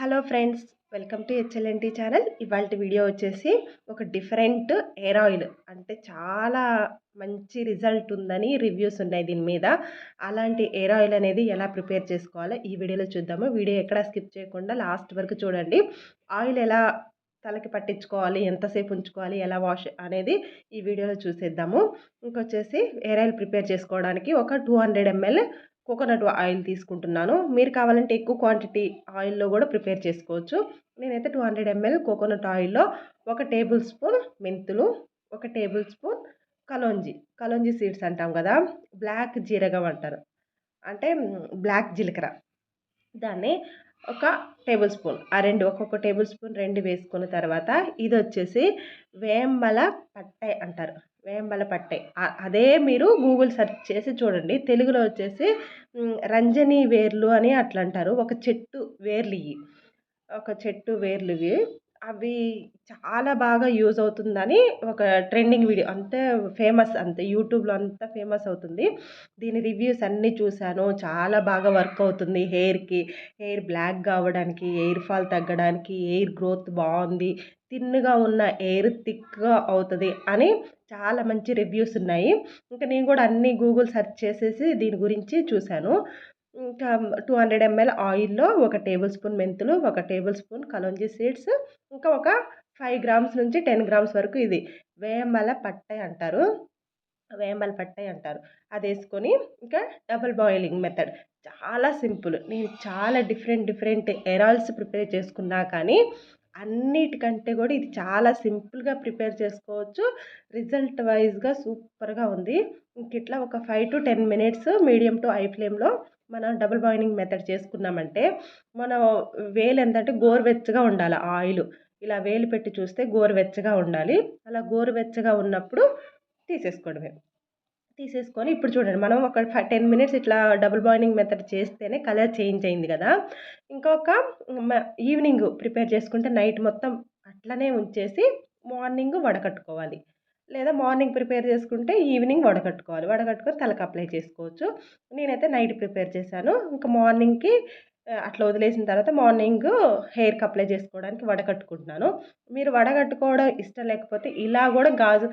Hello friends welcome to HLNT channel. ఇవాళ video వచ్చేసి ఒక డిఫరెంట్ హెయిర్ ఆయిల్. అంటే చాలా మంచి రిజల్ట్ ఉందని రివ్యూస్ ఉన్నాయి దీని మీద. అలాంటి హెయిర్ ఆయిల్ అనేది ఎలా ప్రిపేర్ చేసుకోవాలో ఈ వీడియోలో చూద్దాము. వీడియో ఎక్కడ స్కిప్ చేయకుండా లాస్ట్ వరకు చూడండి. ఆయిల్ ఎలా తలకి పట్టించుకోవాలి ఎంతసేపు ఉంచుకోవాలి ఎలా వాష్ అనేది ఈ వీడియోలో చూసేద్దాము. ఇంకొచ్చేసి హెయిర్ ఆయిల్ ప్రిపేర్ చేసుకోవడానికి ఒక two hundred ml coconut oil తీసుకుంటున్నాను. మీరు కావాలంటే ఎక్కువ క్వాంటిటీ ఆయిల్లో కూడా ప్రిపేర్ చేసుకోవచ్చు. నేనైతే టూ హండ్రెడ్ ఎంఎల్ కోకోనట్ ఆయిల్లో ఒక టేబుల్ స్పూన్ మెంతులు ఒక table spoon kalonji. Kalonji seeds అంటాం కదా బ్లాక్ జీరగం అంటారు. అంటే బ్లాక్ జీలకర్ర. దాన్ని ఒక టేబుల్ స్పూన్ ఆ రెండు ఒక్కొక్క టేబుల్ స్పూన్ రెండు వేసుకున్న తర్వాత ఇది వచ్చేసి వేంబల పట్టై అంటారు. వేంబలపట్టే అదే మీరు గూగుల్ సెర్చ్ చేసి చూడండి. తెలుగులో వచ్చేసి రంజని వేర్లు అని అట్లా అంటారు ఒక చెట్టు వేర్లు ఇవి. ఒక చెట్టు వేర్లు ఇవి. అవి చాలా బాగా యూజ్ అవుతుందని ఒక ట్రెండింగ్ వీడియో. అంతే ఫేమస్ అంతే యూట్యూబ్లో అంతా ఫేమస్ అవుతుంది. దీని రివ్యూస్ అన్నీ చూశాను. చాలా బాగా వర్క్ అవుతుంది. హెయిర్కి హెయిర్ బ్లాక్ కావడానికి హెయిర్ ఫాల్ తగ్గడానికి హెయిర్ గ్రోత్ బాగుంది. థిన్గా ఉన్న ఎయిర్ థిక్గా అవుతుంది అని చాలా మంచి రివ్యూస్ ఉన్నాయి. ఇంకా నేను కూడా అన్ని గూగుల్ సెర్చ్ చేసేసి దీని గురించి చూశాను. ఇంకా టూ హండ్రెడ్ ఎంఎల్ ఆయిల్లో ఒక టేబుల్ స్పూన్ మెంతులు ఒక టేబుల్ స్పూన్ కలోంజీ సీడ్స్ ఇంకా ఒక ఫైవ్ గ్రామ్స్ నుంచి టెన్ గ్రామ్స్ వరకు ఇది వేమల పట్టై అంటారు. వేమల పట్టై అంటారు. అది వేసుకొని ఇంకా డబుల్ బాయిలింగ్ మెథడ్. చాలా సింపుల్. నేను చాలా డిఫరెంట్ డిఫరెంట్ ఎరాల్స్ ప్రిపేర్ చేసుకున్నా కానీ అన్నిటికంటే కూడా ఇది చాలా సింపుల్గా ప్రిపేర్ చేసుకోవచ్చు. రిజల్ట్ వైజ్గా సూపర్గా ఉంది. ఇంక ఇట్లా ఒక five to ten minutes medium to high ఫ్లేమ్లో మనం డబుల్ బాయిలింగ్ మెథడ్ చేసుకున్నామంటే మనం వేలు ఎంతంటే గోరువెచ్చగా ఉండాలి ఆయిల్. ఇలా వేలు పెట్టి చూస్తే గోరువెచ్చగా ఉండాలి. అలా గోరువెచ్చగా ఉన్నప్పుడు తీసేసుకోవడమే. తీసేసుకొని ఇప్పుడు చూడండి మనం ఒక టెన్ మినిట్స్ ఇట్లా డబుల్ బాయిలింగ్ మెథడ్ చేస్తేనే కలర్ చేంజ్ అయింది కదా. ఇంకొక ఈవినింగ్ ప్రిపేర్ చేసుకుంటే నైట్ మొత్తం అట్లనే ఉంచేసి మార్నింగ్ వడకట్టుకోవాలి. లేదా మార్నింగ్ ప్రిపేర్ చేసుకుంటే ఈవినింగ్ వడకట్టుకోవాలి. వడకట్టుకొని తలకు అప్లై చేసుకోవచ్చు. నేనైతే నైట్ ప్రిపేర్ చేశాను. ఇంకా మార్నింగ్కి అట్లా వదిలేసిన తర్వాత మార్నింగ్ హెయిర్కి అప్లై చేసుకోవడానికి వడకట్టుకుంటున్నాను మీరు వడగట్టుకోవడం ఇష్టం లేకపోతే ఇలా కూడా గాజు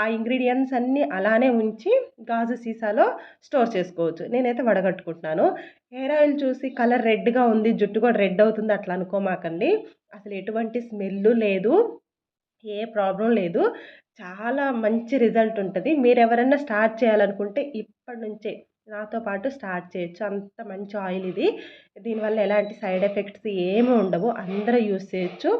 ఆ ఇంగ్రీడియంట్స్ అన్నీ అలానే ఉంచి గాజు సీసాలో స్టోర్ చేసుకోవచ్చు. నేనైతే వడగట్టుకుంటున్నాను హెయిర్ ఆయిల్ చూసి కలర్ రెడ్గా ఉంది జుట్టు కూడా రెడ్ అవుతుంది అట్లా అనుకోమాకండి. అసలు ఎటువంటి స్మెల్ లేదు ఏ ప్రాబ్లం లేదు. చాలా మంచి రిజల్ట్ ఉంటుంది. మీరు ఎవరైనా స్టార్ట్ చేయాలనుకుంటే ఇప్పటి నుంచే నాతో పాటు స్టార్ట్ చేయొచ్చు. అంత మంచి ఆయిల్ ఇది. దీనివల్ల ఎలాంటి సైడ్ ఎఫెక్ట్స్ ఏమి ఉండవు. అందరూ యూస్ చేయొచ్చు.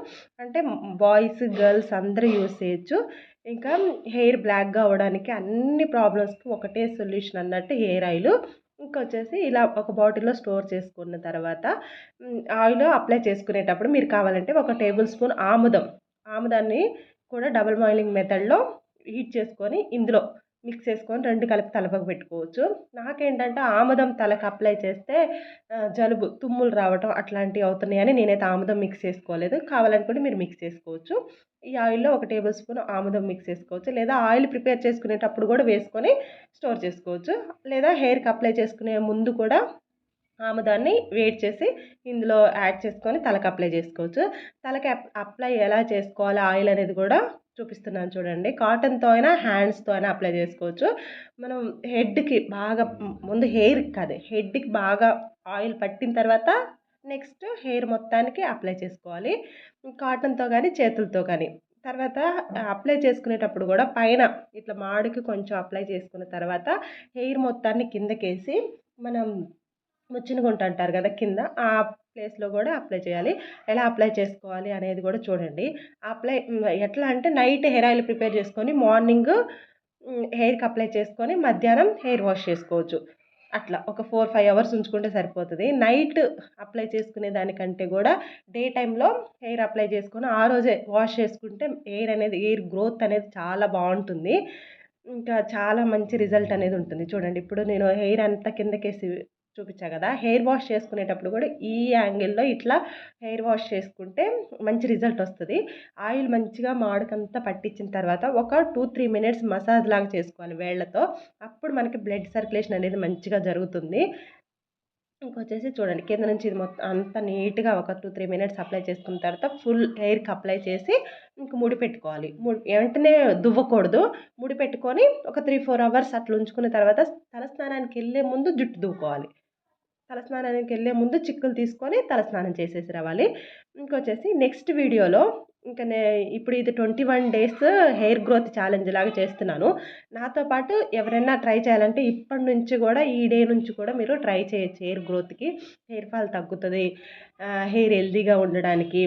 అంటే బాయ్స్ గర్ల్స్ అందరూ యూస్ చేయొచ్చు. ఇంకా హెయిర్ బ్లాక్గా అవ్వడానికి అన్ని ప్రాబ్లమ్స్కి ఒకటే సొల్యూషన్ అన్నట్టు హెయిర్ ఆయిల్. ఇంకొచ్చేసి ఇలా ఒక బాటిల్లో స్టోర్ చేసుకున్న తర్వాత ఆయిల్ అప్లై చేసుకునేటప్పుడు మీరు కావాలంటే ఒక టేబుల్ స్పూన్ ఆముదం. ఆముదాన్ని కూడా డబుల్ బాయిలింగ్ మెథడ్లో హీట్ చేసుకొని ఇందులో మిక్స్ చేసుకొని రెండు కలిపి తలపకు పెట్టుకోవచ్చు. నాకేంటంటే ఆముదం తలకు అప్లై చేస్తే జలుబు తుమ్ములు రావటం అట్లాంటివి అవుతున్నాయని నేనైతే ఆముదం మిక్స్ చేసుకోలేదు. కావాలనుకుంటే మీరు మిక్స్ చేసుకోవచ్చు. ఈ ఆయిల్లో ఒక టేబుల్ స్పూన్ ఆముదం మిక్స్ చేసుకోవచ్చు. లేదా ఆయిల్ ప్రిపేర్ చేసుకునేటప్పుడు కూడా వేసుకొని స్టోర్ చేసుకోవచ్చు. లేదా హెయిర్కి అప్లై చేసుకునే ముందు కూడా ఆముదాన్ని వెయిట్ చేసి ఇందులో యాడ్ చేసుకొని తలకు అప్లై చేసుకోవచ్చు. తలకి అప్లై ఎలా చేసుకోవాలి? ఆయిల్ అనేది కూడా చూపిస్తున్నాను చూడండి. కాటన్తో అయినా హ్యాండ్స్తో అయినా అప్లై చేసుకోవచ్చు. మనం హెడ్కి బాగా ముందు హెయిర్ కాదు హెడ్కి బాగా ఆయిల్ పట్టిన తర్వాత నెక్స్ట్ హెయిర్ మొత్తానికి అప్లై చేసుకోవాలి. కాటన్తో కానీ చేతులతో కానీ. తర్వాత అప్లై చేసుకునేటప్పుడు కూడా పైన ఇట్లా మాడికి కొంచెం అప్లై చేసుకున్న తర్వాత హెయిర్ మొత్తాన్ని కిందకేసి మనం ముచ్చిన గుంట అంటారు కదా కింద ఆ ప్లేస్లో కూడా అప్లై చేయాలి. ఎలా అప్లై చేసుకోవాలి అనేది కూడా చూడండి. అప్లై ఎట్లా అంటే నైట్ హెయిర్ ఆయిల్ ప్రిపేర్ చేసుకొని మార్నింగ్ హెయిర్కి అప్లై చేసుకొని మధ్యాహ్నం హెయిర్ వాష్ చేసుకోవచ్చు. అట్లా ఒక ఫోర్ ఫైవ్ అవర్స్ ఉంచుకుంటే సరిపోతుంది. నైట్ అప్లై చేసుకునే దానికంటే కూడా డే టైంలో హెయిర్ అప్లై చేసుకొని ఆ రోజే వాష్ చేసుకుంటే హెయిర్ అనేది హెయిర్ గ్రోత్ అనేది చాలా బాగుంటుంది. ఇంకా చాలా మంచి రిజల్ట్ అనేది ఉంటుంది. చూడండి ఇప్పుడు నేను హెయిర్ అంతా కిందకేసి చూపించా కదా హెయిర్ వాష్ చేసుకునేటప్పుడు కూడా ఈ యాంగిల్లో ఇట్లా హెయిర్ వాష్ చేసుకుంటే మంచి రిజల్ట్ వస్తుంది. ఆయిల్ మంచిగా మాడకంతా పట్టించిన తర్వాత ఒక టూ త్రీ మినిట్స్ మసాజ్ లాగా చేసుకోవాలి వేళ్ళతో అప్పుడు మనకి బ్లడ్ సర్క్యులేషన్ అనేది మంచిగా జరుగుతుంది. ఇంకొచ్చేసి చూడండి కింద నుంచి ఇది మొత్తం అంత నీట్గా ఒక టూ త్రీ మినిట్స్ అప్లై చేసుకున్న తర్వాత ఫుల్ హెయిర్కి అప్లై చేసి ఇంక ముడి పెట్టుకోవాలి. ముడి వెంటనే దువ్వకూడదు. ముడి పెట్టుకొని ఒక త్రీ ఫోర్ అవర్స్ అట్లా ఉంచుకున్న తర్వాత తలస్నానానికి వెళ్ళే ముందు జుట్టు దువ్వుకోవాలి. తలస్నానానికి వెళ్ళే ముందు చిక్కులు తీసుకొని తలస్నానం చేసేసి రావాలి. ఇంకొచ్చేసి నెక్స్ట్ వీడియోలో ఇంకా నే ఇప్పుడు ఇది twenty one days hair growth challenge లాగా చేస్తున్నాను. నాతో పాటు ఎవరైనా ట్రై చేయాలంటే ఇప్పటి నుంచి కూడా ఈ డే నుంచి కూడా మీరు ట్రై చేయొచ్చు హెయిర్ గ్రోత్కి. హెయిర్ ఫాల్ తగ్గుతుంది హెయిర్ హెల్దీగా ఉండడానికి.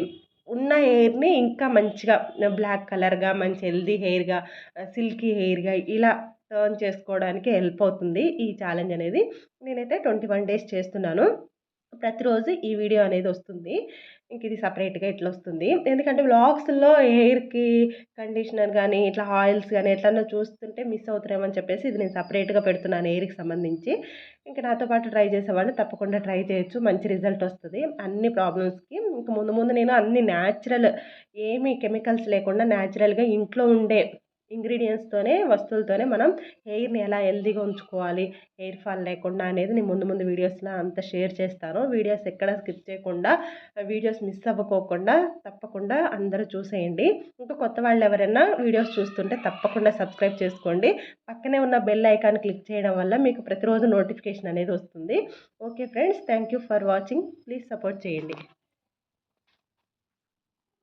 ఉన్న హెయిర్ని ఇంకా మంచిగా బ్లాక్ కలర్గా మంచి హెల్దీ హెయిర్గా సిల్కీ హెయిర్గా ఇలా టర్న్ చేసుకోవడానికి హెల్ప్ అవుతుంది ఈ ఛాలెంజ్ అనేది. నేనైతే ట్వంటీ వన్ డేస్ చేస్తున్నాను. ప్రతిరోజు ఈ వీడియో అనేది వస్తుంది. ఇంక ఇది సపరేట్గా ఇట్లా వస్తుంది. ఎందుకంటే వ్లాగ్స్లో హెయిర్కి కండిషనర్ కానీ ఇట్లా ఆయిల్స్ కానీ ఎట్లన్నా చూస్తుంటే మిస్ అవుతారేమని చెప్పేసి ఇది నేను సపరేట్గా పెడుతున్నాను హెయిర్కి సంబంధించి. ఇంకా నాతో పాటు ట్రై చేసేవాళ్ళు తప్పకుండా ట్రై చేయొచ్చు. మంచి రిజల్ట్ వస్తుంది. అన్ని ప్రాబ్లమ్స్కి ఇంకా ముందు ముందు నేను అన్ని న్యాచురల్ ఏమీ కెమికల్స్ లేకుండా న్యాచురల్గా ఇంట్లో ఉండే ఇంగ్రీడియంట్స్తోనే వస్తువులతోనే మనం హెయిర్ని ఎలా హెల్దీగా ఉంచుకోవాలి హెయిర్ ఫాల్ లేకుండా అనేది నేను ముందు ముందు వీడియోస్లో అంతా షేర్ చేస్తాను. వీడియోస్ ఎక్కడ స్కిప్ చేయకుండా వీడియోస్ మిస్ అవ్వకోకుండా తప్పకుండా అందరూ చూసేయండి. ఇంకా కొత్త వాళ్ళు ఎవరైనా వీడియోస్ చూస్తుంటే తప్పకుండా సబ్స్క్రైబ్ చేసుకోండి. పక్కనే ఉన్న బెల్ ఐకాన్ క్లిక్ చేయడం వల్ల మీకు ప్రతిరోజు నోటిఫికేషన్ అనేది వస్తుంది. Okay friends thank you for watching. Please support చేయండి.